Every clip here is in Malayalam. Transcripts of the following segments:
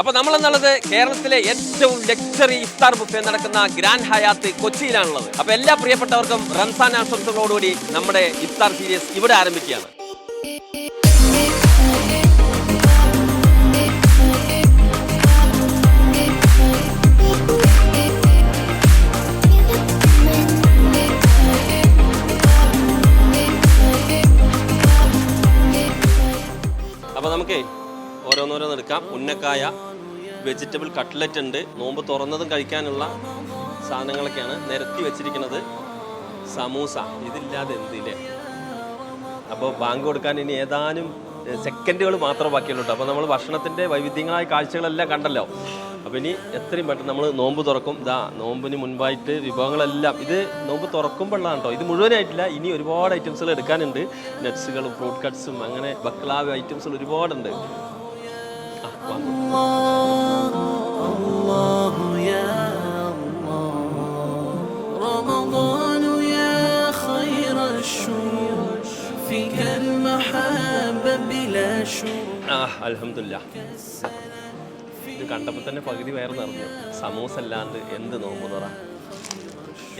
അപ്പൊ നമ്മൾ എന്നുള്ളത് കേരളത്തിലെ ഏറ്റവും ലക്ഷറി ഇഫ്താർ ബുഫേ നടക്കുന്ന ഗ്രാൻഡ് ഹയാത്ത് കൊച്ചിയിലാണുള്ളത്. അപ്പൊ എല്ലാ പ്രിയപ്പെട്ടവർക്കും റംസാൻ ആശംസകളോടുകൂടി നമ്മുടെ ഇഫ്താർ സീരീസ് ഇവിടെ ആരംഭിക്കുകയാണ്. ഓരോന്നോരോന്ന് എടുക്കാം. ഉന്നക്കായ വെജിറ്റബിൾ കട്ട്ലറ്റ് ഉണ്ട്. നോമ്പ് തുറന്നതും കഴിക്കാനുള്ള സാധനങ്ങളൊക്കെയാണ് നിരത്തി വെച്ചിരിക്കുന്നത്. സമൂസ. ഇതില്ലാതെ എന്തില്ലേ? അപ്പോൾ ബാങ്ക് കൊടുക്കാൻ ഇനി ഏതാനും സെക്കൻഡുകൾ മാത്രം ബാക്കിയുള്ളൂ അപ്പോൾ നമ്മൾ ഭക്ഷണത്തിന്റെ വൈവിധ്യങ്ങളായ കാഴ്ചകളെല്ലാം കണ്ടല്ലോ. അപ്പോൾ ഇനി എത്രയും പെട്ടെന്ന് നമ്മൾ നോമ്പ് തുറക്കും. ഇതാ നോമ്പിന് മുൻപായിട്ട് വിഭവങ്ങളെല്ലാം. ഇത് നോമ്പ് തുറക്കുമ്പോഴാണ് കേട്ടോ. ഇത് മുഴുവനായിട്ടില്ല. ഇനി ഒരുപാട് ഐറ്റംസുകൾ എടുക്കാനുണ്ട്. നട്ട്സുകളും ഫ്രൂട്ട് കട്ട്സും അങ്ങനെ ബക്ലാവ് ഐറ്റംസുകൾ ഒരുപാടുണ്ട്. അലഹമില്ല ഇത് കണ്ടപ്പോൾ തന്നെ പകുതി വയറ് നിറഞ്ഞു. സമൂസ അല്ലാണ്ട് എന്ത് നോമ്പ് തുറ?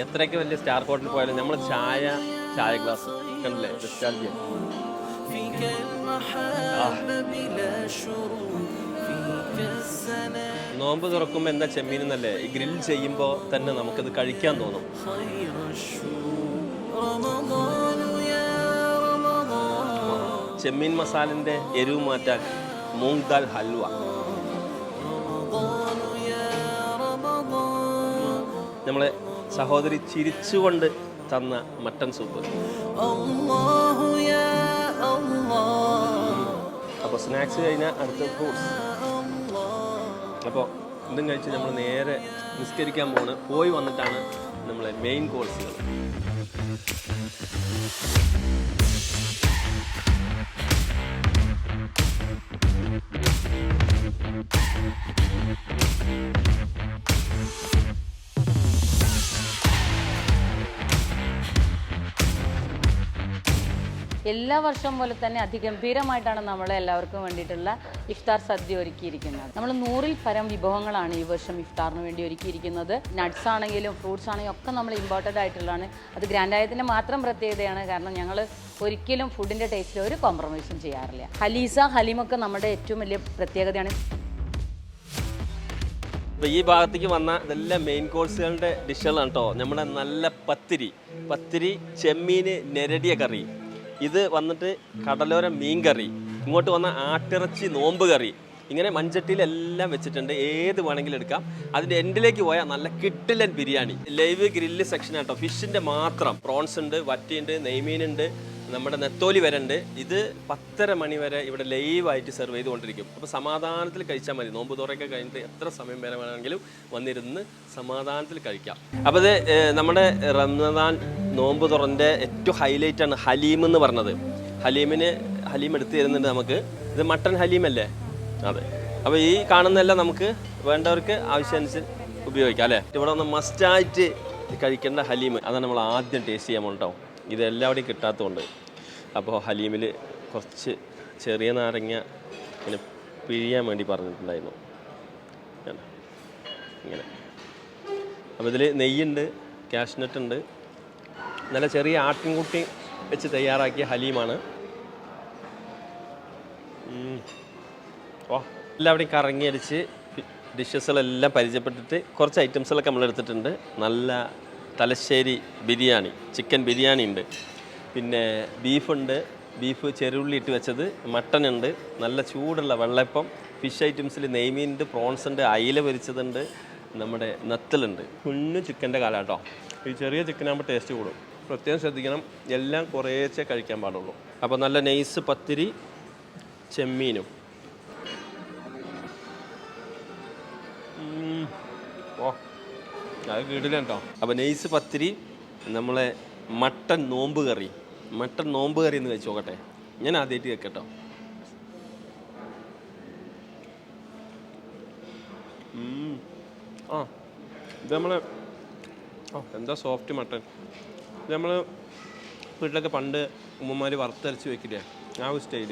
എത്രയൊക്കെ വലിയ സ്റ്റാർ ഹോട്ടലിൽ പോയാലും നമ്മൾ ചായ ചായ ഗ്ലാസ്. കണ്ടില്ലേ? nostalgia. നോമ്പ് തുറക്കുമ്പോൾ എന്താ ചെമ്മീൻ എന്നല്ലേ ഗ്രിൽ ചെയ്യുമ്പോൾ തന്നെ നമുക്കത് കഴിക്കാൻ തോന്നും. ചെമ്മീൻ മസാലിന്റെ എരിവ് മാറ്റാൻ മൂങ് ദാൽ ഹൽവ. നമ്മളെ സഹോദരി ചിരിച്ചുകൊണ്ട് തന്ന മട്ടൻ സൂപ്പ്. സ്നാക്സ് കഴിഞ്ഞാൽ അടുത്ത ഫ്രൂട്ട്സ് അപ്പോൾ ഇതും കഴിച്ച് നമ്മൾ നേരെ നിസ്കരിക്കാൻ പോണ്. പോയി വന്നിട്ടാണ് നമ്മളെ മെയിൻ കോഴ്സുകൾ എല്ലാ വർഷവും പോലെ തന്നെ അതിഗംഭീരമായിട്ടാണ് നമ്മൾ എല്ലാവർക്കും വേണ്ടിയിട്ടുള്ള ഇഫ്താർ സദ്യ ഒരുക്കിയിരിക്കുന്നത്. നമ്മൾ നൂറിൽ പരം വിഭവങ്ങളാണ് ഈ വർഷം ഇഫ്താറിന് വേണ്ടി ഒരുക്കിയിരിക്കുന്നത്. നട്ട്സ് ആണെങ്കിലും ഫ്രൂട്ട്സ് ആണെങ്കിലും ഒക്കെ നമ്മൾ ഇമ്പോർട്ടന്റ് ആയിട്ടുള്ളതാണ്. അത് ഗ്രാൻഡായത്തിന്റെ മാത്രം പ്രത്യേകതയാണ്. കാരണം ഞങ്ങൾ ഒരിക്കലും ഫുഡിന്റെ ടേസ്റ്റിൽ ഒരു കോംപ്രമൈസും ചെയ്യാറില്ല. ഹലീസ ഹലീമൊക്കെ നമ്മുടെ ഏറ്റവും വലിയ പ്രത്യേകതയാണ്. അപ്പോൾ ഈ ഭാഗത്തേക്ക് വന്ന ഇതെല്ലാം മെയിൻ കോഴ്സുകളുടെ ഡിഷുകളാണ് കേട്ടോ നമ്മുടെ നല്ല പത്തിരി. പത്തിരി ചെമ്മീന് നെരടിയ കറി. ഇത് വന്നിട്ട് കടലോര മീൻ കറി. ഇങ്ങോട്ട് വന്ന ആട്ടിറച്ചി നോമ്പ് കറി. ഇങ്ങനെ മൺചട്ടിയിലെല്ലാം വെച്ചിട്ടുണ്ട്. ഏത് വേണമെങ്കിലും എടുക്കാം. അതിന്റെ എൻഡിലേക്ക് പോയാൽ നല്ല കിട്ടിലൻ ബിരിയാണി. ലൈവ് ഗ്രില്ല് സെക്ഷൻ ആട്ടോ. ഫിഷിന്റെ മാത്രം. പ്രോൺസ് ഉണ്ട് വറ്റിയുണ്ട് നെയ്മീനുണ്ട് നമ്മുടെ നെത്തോലി വരെ ഉണ്ട്. ഇത് പത്തര മണി വരെ ഇവിടെ ലൈവായിട്ട് സെർവ് ചെയ്തുകൊണ്ടിരിക്കും. അപ്പോൾ സമാധാനത്തിൽ കഴിച്ചാൽ മതി. നോമ്പ് തുറയൊക്കെ കഴിഞ്ഞിട്ട് എത്ര സമയം വരെ വേണമെങ്കിലും വന്നിരുന്ന് സമാധാനത്തിൽ കഴിക്കാം. അപ്പോൾ ഇത് നമ്മുടെ റംസാൻ നോമ്പ് തുറന്റെ ഏറ്റവും ഹൈലൈറ്റ് ആണ് ഹലീം എന്ന് പറഞ്ഞത്. ഹലീമിന് ഹലീം എടുത്തു തരുന്നുണ്ട് നമുക്ക്. ഇത് മട്ടൺ ഹലീം അല്ലേ? അതെ. അപ്പോൾ ഈ കാണുന്നതെല്ലാം നമുക്ക് വേണ്ടവർക്ക് ആവശ്യാനുസരിച്ച് ഉപയോഗിക്കാം അല്ലേ? ഇവിടെ ഒന്ന് മസ്റ്റായിട്ട് കഴിക്കേണ്ട ഹലീം. അതാണ് നമ്മൾ ആദ്യം ടേസ്റ്റ് ചെയ്യാൻ കേട്ടോ ഇത് എല്ലാവിടെയും കിട്ടാത്തതുകൊണ്ട്. അപ്പോൾ ഹലീമിൽ കുറച്ച് ചെറിയ നാരങ്ങ ഇങ്ങനെ പിഴിയാൻ വേണ്ടി പറഞ്ഞിട്ടുണ്ടായിരുന്നു? ഇങ്ങനെ. അപ്പോൾ ഇതിൽ നെയ്യുണ്ട് കാഷ്നട്ട് ഉണ്ട്. നല്ല ചെറിയ ആട്ടിൻകുട്ടി വെച്ച് തയ്യാറാക്കിയ ഹലീമാണ്. ഓ എല്ലാവിടെയും കറങ്ങി അടിച്ച് ഡിഷസുകളെല്ലാം പരിചയപ്പെട്ടിട്ട് കുറച്ച് ഐറ്റംസുകളൊക്കെ നമ്മൾ എടുത്തിട്ടുണ്ട്. നല്ല തലശ്ശേരി ബിരിയാണി ചിക്കൻ ബിരിയാണി ഉണ്ട്. പിന്നെ ബീഫുണ്ട് ബീഫ് ചെറുള്ളി ഇട്ട് വെച്ചത് മട്ടൺ ഉണ്ട്. നല്ല ചൂടുള്ള വെള്ളപ്പം ഫിഷ് ഐറ്റംസിൽ നെയ്മീനുണ്ട് പ്രോൺസ് ഉണ്ട് അയില പൊരിച്ചതുണ്ട് നമ്മുടെ നത്തലുണ്ട്. കുഞ്ഞു ചിക്കന്റെ കാലാട്ടോ ഈ ചെറിയ ചിക്കനാകുമ്പോൾ ടേസ്റ്റ് കൂടും. പ്രത്യേകം ശ്രദ്ധിക്കണം. എല്ലാം കുറേച്ചേ കഴിക്കാൻ പാടുള്ളൂ. അപ്പോൾ നല്ല നെയ്സ് പത്തിരി ചെമ്മീനും. ഓ അത് കിടില കേട്ടോ. അപ്പോൾ നെയ്സ് പത്തിരി നമ്മളെ മട്ടൻ നോമ്പ് കറി. മട്ടൻ നോമ്പ് കറി എന്ന് വെച്ച് നോക്കട്ടെ. ഞാൻ ആദ്യമായിട്ട് കേൾക്കട്ടോ. ആ ഇത് നമ്മളെ ഓ എന്താ സോഫ്റ്റ് മട്ടൻ? നമ്മൾ വീട്ടിലൊക്കെ പണ്ട് ഉമ്മമാർ വറുത്തരച്ച് വെക്കില്ലേ ആ ഒരു സ്റ്റൈൽ.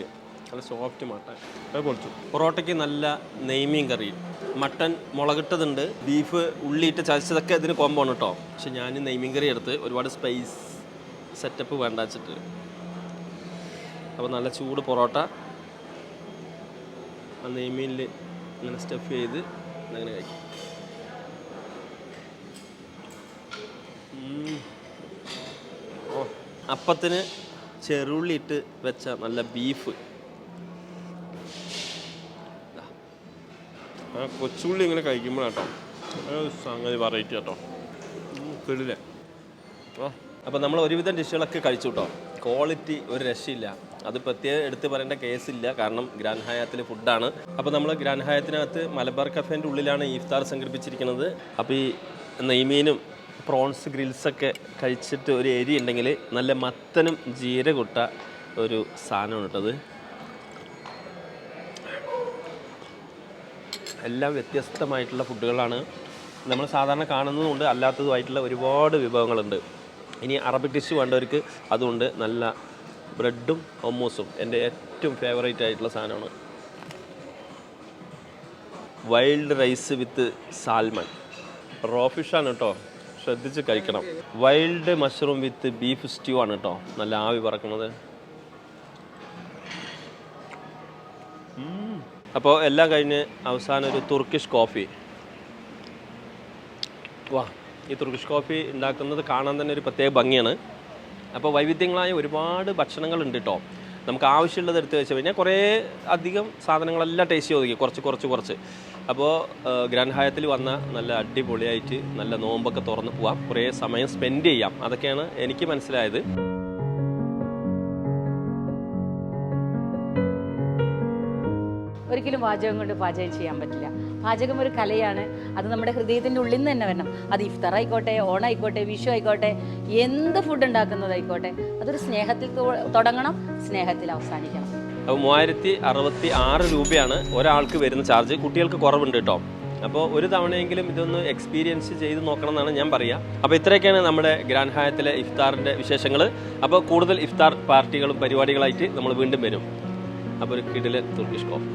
നല്ല സോഫ്റ്റ് മട്ടൻ. അത് പൊളിച്ചു. പൊറോട്ടയ്ക്ക് നല്ല നെയ്മീൻ കറി. മട്ടൻ മുളകിട്ടതുണ്ട് ബീഫ് ഉള്ളിയിട്ട് ചതച്ചതൊക്കെ ഇതിന് കോമ്പാണ് കേട്ടോ പക്ഷെ ഞാൻ നെയ്മീൻ കറി എടുത്ത് ഒരുപാട് സ്പൈസ് സെറ്റപ്പ് വേണ്ട വെച്ചിട്ട്. അപ്പോൾ നല്ല ചൂട് പൊറോട്ട. ആ നെയ്മീനിൽ ഇങ്ങനെ സ്റ്റഫ് ചെയ്ത് അങ്ങനെ കഴിക്കും. അപ്പത്തിന് ചെറുള്ളി ഇട്ട് വെച്ച നല്ല ബീഫ് ആ കൊച്ചുള്ളി ഇങ്ങനെ കഴിക്കുമ്പോഴാട്ടോ. സംഗതി വെറൈറ്റി കേട്ടോ കിടിലേ അപ്പോൾ നമ്മൾ ഒരുവിധം ഡിഷുകളൊക്കെ കഴിച്ചു കേട്ടോ ക്വാളിറ്റി ഒരു രക്ഷയില്ല. അത് പ്രത്യേകം എടുത്തു പറയേണ്ട കേസില്ല കാരണം ഗ്രാൻഡ് ഹയാത്തിൽ ഫുഡാണ് അപ്പോൾ നമ്മൾ ഗ്രാൻഡ് ഹയാത്തിനകത്ത് മലബാർ കഫേന്റെ ഉള്ളിലാണ് ഇഫ്താർ സംഘടിപ്പിച്ചിരിക്കുന്നത്. അപ്പോൾ ഈ നെയ്മീനും പ്രോൺസ് ഗ്രിൽസൊക്കെ കഴിച്ചിട്ട് ഒരു എരി ഉണ്ടെങ്കിൽ നല്ല മത്തനും ജീരകുട്ട ഒരു സാധനമാണ് കേട്ടത് എല്ലാം വ്യത്യസ്തമായിട്ടുള്ള ഫുഡുകളാണ്. നമ്മൾ സാധാരണ കാണുന്നതുകൊണ്ട് അല്ലാത്തതുമായിട്ടുള്ള ഒരുപാട് വിഭവങ്ങളുണ്ട്. ഇനി അറബിക് ഡിഷ് വേണ്ടവർക്ക് അതുകൊണ്ട് നല്ല ബ്രെഡും ഹൊമ്മൂസും എന്റെ ഏറ്റവും ഫേവറേറ്റ് ആയിട്ടുള്ള സാധനമാണ്. Wild rice with salmon raw ഫിഷാണ് കേട്ടോ. ശ്രദ്ധിച്ച് കഴിക്കണം. Wild mushroom with beef stew ആണ് കേട്ടോ നല്ല ആവി പറക്കുന്നത് അപ്പോൾ എല്ലാം കഴിഞ്ഞ് അവസാനം ഒരു തുർക്കിഷ് കോഫി വാ ഈ തുർക്കിഷ് കോഫി ഉണ്ടാക്കുന്നത് കാണാൻ തന്നെ ഒരു പ്രത്യേക ഭംഗിയാണ്. അപ്പോൾ വൈവിധ്യങ്ങളായ ഒരുപാട് ഭക്ഷണങ്ങളുണ്ട് കേട്ടോ നമുക്ക് ആവശ്യമുള്ളത് എടുത്ത് വെച്ച് കഴിഞ്ഞാൽ കുറേ അധികം സാധനങ്ങളെല്ലാം ടേസ്റ്റ് ഒതുക്കി. കുറച്ച് കുറച്ച് കുറച്ച്. അപ്പോൾ ഗ്രാൻഡ് ഹയത്തിൽ വന്ന നല്ല അടിപൊളിയായിട്ട് നല്ല നോമ്പൊക്കെ തുറന്ന് പോവാം. കുറേ സമയം സ്പെൻഡ് ചെയ്യാം. അതൊക്കെയാണ് എനിക്ക് മനസ്സിലായത്. ഒരിക്കലും പാചകം കൊണ്ട് പാചകം ചെയ്യാൻ പറ്റില്ല. പാചകം ഒരു കലയാണ്. അത് നമ്മുടെ ഹൃദയത്തിന്റെ ഉള്ളിൽ നിന്ന് തന്നെ വരണം. അത് ഇഫ്താർ ആയിക്കോട്ടെ ഓണായിക്കോട്ടെ വിഷു ആയിക്കോട്ടെ എന്ത് ഫുഡ് ഉണ്ടാക്കുന്നതായിക്കോട്ടെ അതൊരു സ്നേഹത്തിൽ തുടങ്ങണം സ്നേഹത്തിൽ അവസാനിക്കണം. അപ്പോൾ മൂവായിരത്തി അറുപത്തി ആറ് രൂപയാണ് ഒരാൾക്ക് വരുന്ന ചാർജ്. കുട്ടികൾക്ക് കുറവുണ്ട് കേട്ടോ. അപ്പോൾ ഒരു തവണയെങ്കിലും ഇതൊന്ന് എക്സ്പീരിയൻസ് ചെയ്ത് നോക്കണം എന്നാണ് ഞാൻ പറയുക അപ്പോൾ ഇത്രയൊക്കെയാണ് നമ്മുടെ ഗ്രാൻഡ് ഹയത്തിലെ ഇഫ്താറിന്റെ വിശേഷങ്ങൾ അപ്പോൾ കൂടുതൽ ഇഫ്താർ പാർട്ടികളും പരിപാടികളായിട്ട് നമ്മൾ വീണ്ടും വരും. അപ്പോൾ ഒരു കിടിലെ തുർക്കിഷ് കോഫ്